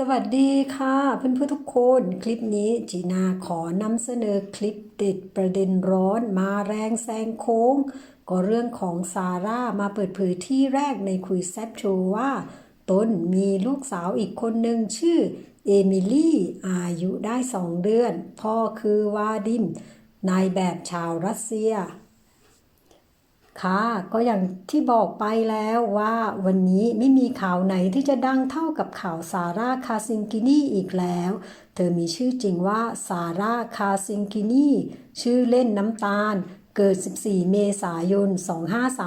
สวัสดีค่ะเพื่อนๆทุกคนคลิปนี้จีนาขอนำเสนอคลิปเด็ดประเด็นร้อนมาแรงแซงโค้ง ก็เรื่องของซาร่ามาเปิดเผยที่แรกในคุยแซบโชว์ว่าตนมีลูกสาวอีกคนหนึ่งชื่อเอมิลี่อายุได้สองเดือน พ่อคือวาดิมนายแบบชาวรัสเซีย ค่ะก็อย่างที่บอกไปแล้วว่าวันนี้ไม่มีข่าวไหนที่จะดังเท่ากับข่าวซาร่าคาซิงกินีอีกแล้ว เธอมีชื่อจริงว่าซาร่าคาซิงกินีชื่อเล่นน้ำตาล เกิด 14 เมษายน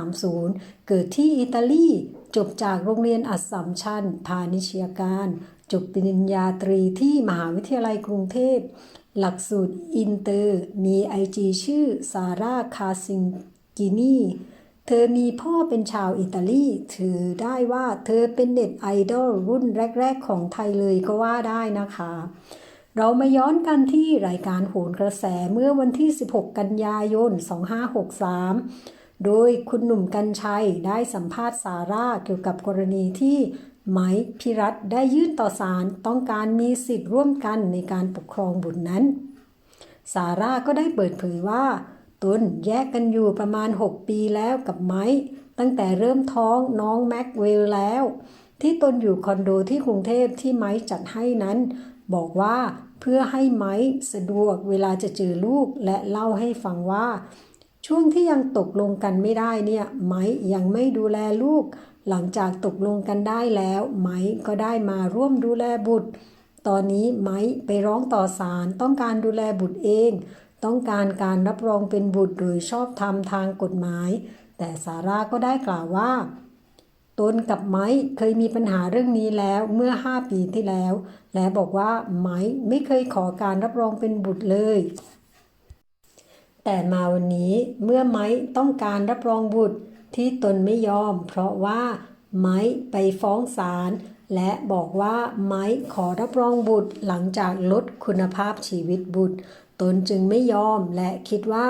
2530 เกิดที่อิตาลี จบจากโรงเรียนอัสสัมชัญพาณิชยการ จบปริญญาตรีที่มหาวิทยาลัยกรุงเทพ หลักสูตรอินเตอร์ มีไอจีชื่อซาร่าคาซิง กินีเธอมีพ่อเป็นชาวอิตาลี ถือได้ว่าเธอเป็นเน็ตไอดอลรุ่นแรก ๆ ของไทยเลยก็ว่าได้นะคะ เรามาย้อนกันที่รายการโหนกระแสเมื่อวันที่ 16 กันยายน 2563 โดยคุณหนุ่มกัญชัยได้สัมภาษณ์ซาร่าเกี่ยวกับกรณีที่ไม้พิรัตได้ยื่นต่อศาลต้องการมีสิทธิ์ร่วมกันในการปกครองบุตรนั้นซาร่าก็ได้เปิดเผยว่า ตนแยกกันอยู่ประมาณ 6 ปีแล้วกับไม้ตั้งแต่เริ่มท้องน้องแม็กเวลแล้ว ที่ตนอยู่คอนโดที่กรุงเทพที่ไม้จัดให้นั้น บอกว่าเพื่อให้ไม้สะดวกเวลาจะเจอลูกและเล่าให้ฟังว่า ช่วงที่ยังตกลงกันไม่ได้เนี่ยไม้ยังไม่ดูแลลูก หลังจากตกลงกันได้แล้ว ไม้ก็ได้มาร่วมดูแลบุตร ตอนนี้ไม้ไปร้องต่อศาลต้องการดูแลบุตรเอง ต้องการการรับรองเป็นบุตรโดยชอบธรรมทางกฎหมาย แต่ซาร่าก็ได้กล่าวว่า ตนกับไม้เคยมีปัญหาเรื่องนี้แล้วเมื่อ 5 ปีที่แล้ว และบอกว่าไม้ไม่เคยขอการรับรองเป็นบุตรเลย แต่มาวันนี้เมื่อไม้ต้องการรับรองบุตรที่ตนไม่ยอม เพราะว่าไม้ไปฟ้องศาลและบอกว่าไม้ขอรับรองบุตรหลังจากลดคุณภาพชีวิตบุตร ตนจึงไม่ยอมและคิดว่า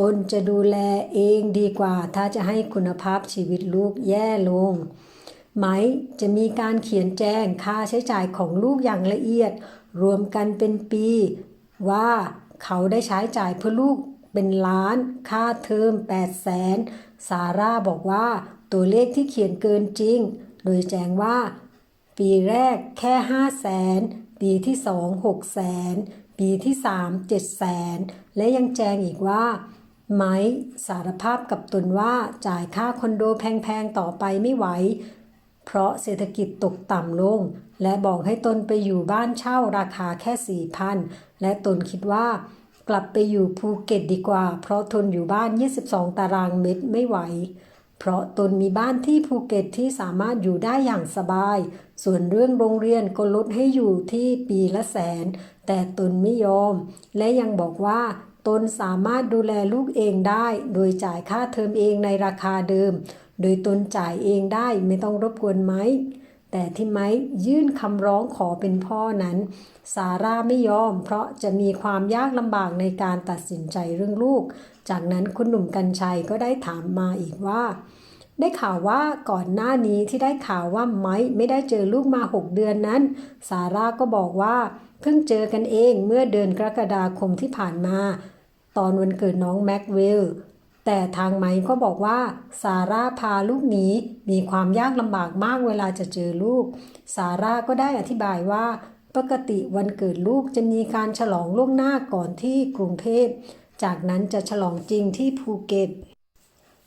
ตนจะดูแลเองดีกว่า ถ้าจะให้คุณภาพชีวิตลูกแย่ลง ไหมจะมีการเขียนแจ้งค่าใช้จ่ายของลูกอย่างละเอียด รวมกันเป็นปี ว่าเขาได้ใช้จ่ายเพื่อลูกเป็นล้าน ค่าเทอม8 0 0แสนซาร่าบอกว่าตัวเลขที่เขียนเกินจริง โดยแจ้งว่า ปีแรกแค่ 5 0 0แสนปีที่2 6แสน ปีที่ 3 7แสน และยังแจ้งอีกว่า ไม้สารภาพกับตนว่าจ่ายค่าคอนโดแพงๆต่อไปไม่ไหว เพราะเศรษฐกิจตกต่ำลง และบอกให้ตนไปอยู่บ้านเช่าราคาแค่สี่พันและตนคิดว่ากลับไปอยู่ภูเก็ตดีกว่า เพราะทนอยู่บ้าน 22 ตารางเมตรไม่ไหว เพราะตนมีบ้านที่ภูเก็ตที่สามารถอยู่ได้อย่างสบาย ส่วนเรื่องโรงเรียนก็ลดให้อยู่ที่ปีละแสน แต่ตนไม่ยอม และยังบอกว่าตนสามารถดูแลลูกเองได้ โดยจ่ายค่าเทอมเองในราคาเดิม โดยตนจ่ายเองได้ไม่ต้องรบกวนไหมแต่ที่ไม้ยื่นคำร้องขอเป็นพ่อนั้น ซาร่าไม่ยอมเพราะจะมีความยากลำบากในการตัดสินใจเรื่องลูก จากนั้นคุณหนุ่มกัญชัยก็ได้ถามมาอีกว่า ได้ข่าวว่าก่อนหน้านี้ที่ได้ข่าวว่าไม้ไม่ได้เจอลูกมา 6 เดือนนั้น ซาร่าก็บอกว่า เพิ่งเจอกันเองเมื่อเดือนกรกฎาคมที่ผ่านมา ตอนวันเกิดน้องแม็กเวลแต่ทางไม้ก็บอกว่าซาร่าพาลูกหนีมีความยากลำบากมากเวลาจะเจอลูก ซาร่าก็ได้อธิบายว่า ปกติวันเกิดลูกจะมีการฉลองล่วงหน้าก่อนที่กรุงเทพ จากนั้นจะฉลองจริงที่ภูเก็ต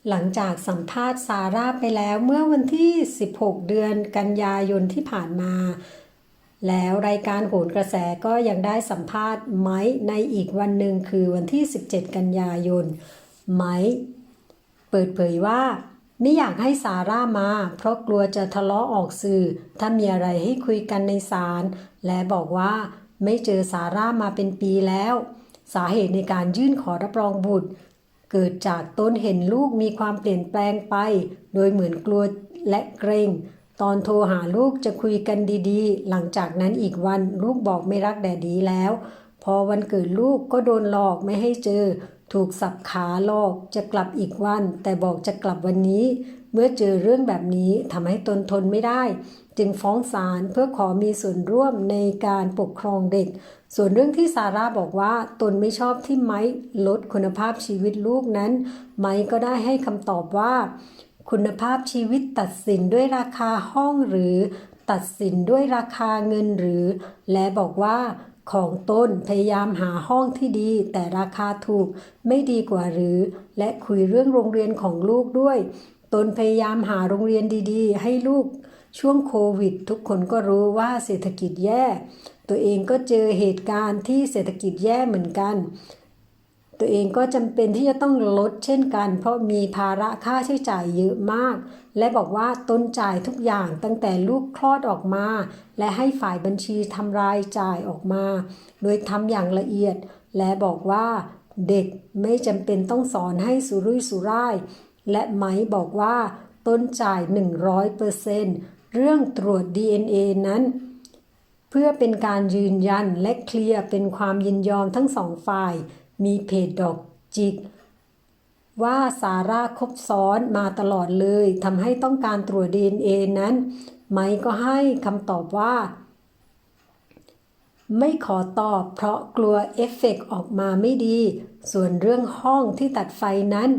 หลังจากสัมภาษณ์ซาร่าไปแล้วเมื่อวันที่ 16 เดือนกันยายนที่ผ่านมา แล้วรายการโหนกระแสก็ยังได้สัมภาษณ์ไม้ในอีกวันหนึ่งคือวันที่ 17 กันยายน ไม้เปิดเผยว่าไม่อยากให้ซาร่ามา เพราะกลัวจะทะเลาะออกสื่อ ถ้ามีอะไรให้คุยกันในศาลและบอกว่าไม่เจอซาร่ามาเป็นปีแล้ว สาเหตุในการยื่นขอรับรองบุตร เกิดจากต้นเห็นลูกมีความเปลี่ยนแปลงไป โดยเหมือนกลัวและเกรงตอนโทรหาลูกจะคุยกันดีๆ หลังจากนั้นอีกวันลูกบอกไม่รักแดดดีแล้ว พอวันเกิดลูกก็โดนหลอกไม่ให้เจอ ถูกสับขาหลอกจะกลับอีกวัน แต่บอกจะกลับวันนี้ เมื่อเจอเรื่องแบบนี้ทำให้ตนทนไม่ได้ จึงฟ้องศาลเพื่อขอมีส่วนร่วมในการปกครองเด็ก ส่วนเรื่องที่ซาร่าบอกว่าตนไม่ชอบที่ไม้ลดคุณภาพชีวิตลูกนั้น ไม้ก็ได้ให้คำตอบว่า คุณภาพชีวิตตัดสินด้วยราคาห้องหรือตัดสินด้วยราคาเงินหรือ และบอกว่า ของตนพยายามหาห้องที่ดี แต่ราคาถูกไม่ดีกว่าหรือ และคุยเรื่องโรงเรียนของลูกด้วย ตนพยายามหาโรงเรียนดี ๆ ให้ลูก ช่วงโควิด ทุกคนก็รู้ว่าเศรษฐกิจแย่ ตัวเองก็เจอเหตุการณ์ที่เศรษฐกิจแย่เหมือนกัน ตัวเองก็จำเป็นที่จะต้องลดเช่นกัน เพราะมีภาระค่าใช้จ่ายเยอะมาก และบอกว่าตนจ่ายทุกอย่างตั้งแต่ลูกคลอดออกมา และให้ฝ่ายบัญชีทำรายจ่ายออกมา โดยทำอย่างละเอียด และบอกว่าเด็กไม่จำเป็นต้องสอนให้สุรุ่ยสุร่าย และไหมบอกว่าตนจ่าย 100%เรื่องตรวจ DNA นั้น เพื่อเป็นการยืนยันและเคลียร์เป็นความยินยอมทั้งสองฝ่าย มีเพจดอกจิก ว่าซาร่าคบซ้อนมาตลอดเลยทำให้ต้องการตรวจ DNA นั้น ไมค์ก็ให้คำตอบว่า ไม่ขอตอบเพราะกลัวเอฟเฟกต์ออกมาไม่ดี ส่วนเรื่องห้องที่ตัดไฟนั้น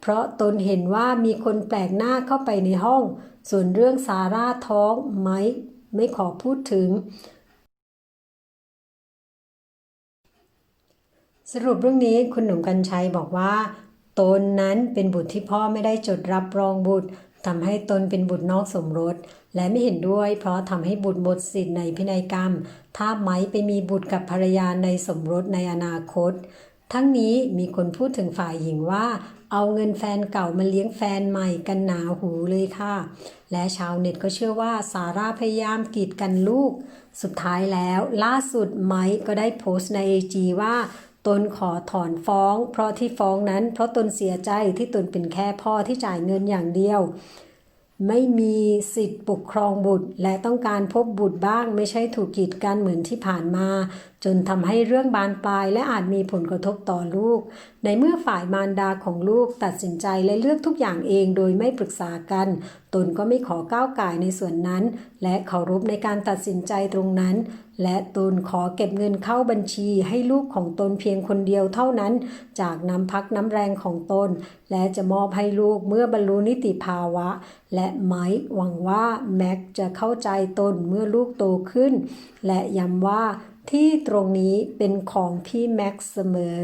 เพราะตนเห็นว่ามีคนแปลกหน้าเข้าไปในห้อง ส่วนเรื่องซาร่าท้องไมค์ไม่ขอพูดถึง สรุปเรื่องนี้คุณหนุ่มกัญชัยบอกว่า ตนนั้นเป็นบุตรที่พ่อไม่ได้จดรับรองบุตรทำให้ตนเป็นบุตรนอกสมรส และไม่เห็นด้วย เพราะทำให้บุตรหมดสิทธิ์ในพินัยกรรม ถ้าไม้ไปมีบุตรกับภรรยาในสมรสในอนาคต ทั้งนี้มีคนพูดถึงฝ่ายหญิงว่า เอาเงินแฟนเก่ามาเลี้ยงแฟนใหม่กันหนาหูเลยค่ะ และชาวเน็ตก็เชื่อว่าซาร่าพยายามกีดกันลูก สุดท้ายแล้ว ล่าสุดไมค์ก็ได้โพสต์ในไอจีว่า ตนขอถอนฟ้อง เพราะที่ฟ้องนั้น เพราะตนเสียใจที่ตนเป็นแค่พ่อที่จ่ายเงินอย่างเดียว ไม่มีสิทธิ์ปกครองบุตร และต้องการพบบุตรบ้าง ไม่ใช่ถูกกีดกันเหมือนที่ผ่านมา จนทำให้เรื่องบานปลายและอาจมีผลกระทบต่อลูก ในเมื่อฝ่ายมารดาของลูกตัดสินใจและเลือกทุกอย่างเองโดยไม่ปรึกษากัน ตนก็ไม่ขอก้าวไก่ในส่วนนั้น และเคารพในการตัดสินใจตรงนั้น และตนขอเก็บเงินเข้าบัญชีให้ลูกของตนเพียงคนเดียวเท่านั้น จากน้ำพักน้ำแรงของตน และจะมอบให้ลูกเมื่อบรรลุนิติภาวะ และไม้หวังว่าแม็กจะเข้าใจตนเมื่อลูกโตขึ้น และย้ำว่าที่ตรงนี้เป็นของพี่แม็กซ์เสมอ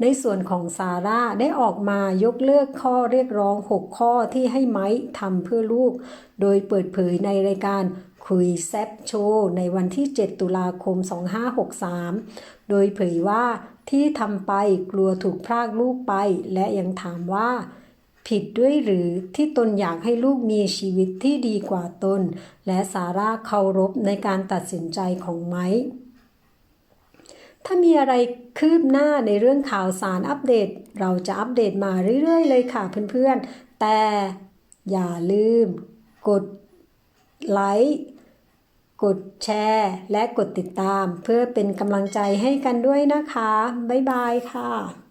ในส่วนของซาร่าได้ออกมายกเลิกข้อเรียกร้อง 6 ข้อที่ให้ไม้ทำเพื่อลูก โดยเปิดเผยในรายการ คุยแซบโชว์ในวันที่ 7 ตุลาคม 2563 โดยเผยว่าที่ทำไปกลัวถูกพรากลูกไป และยังถามว่า ผิดด้วยหรือที่ตนอยากให้ลูกมีชีวิตที่ดีกว่าตน และสาร่าเคารพในการตัดสินใจของไม้ถ้ามีอะไรคืบหน้าในเรื่องข่าวสารอัปเดต เราจะอัปเดตมาเรื่อยๆ เลยค่ะเพื่อนๆ แต่อย่าลืมกดไลค์ กดแชร์ และกดติดตาม เพื่อเป็นกำลังใจให้กันด้วยนะคะ บ๊ายบายค่ะ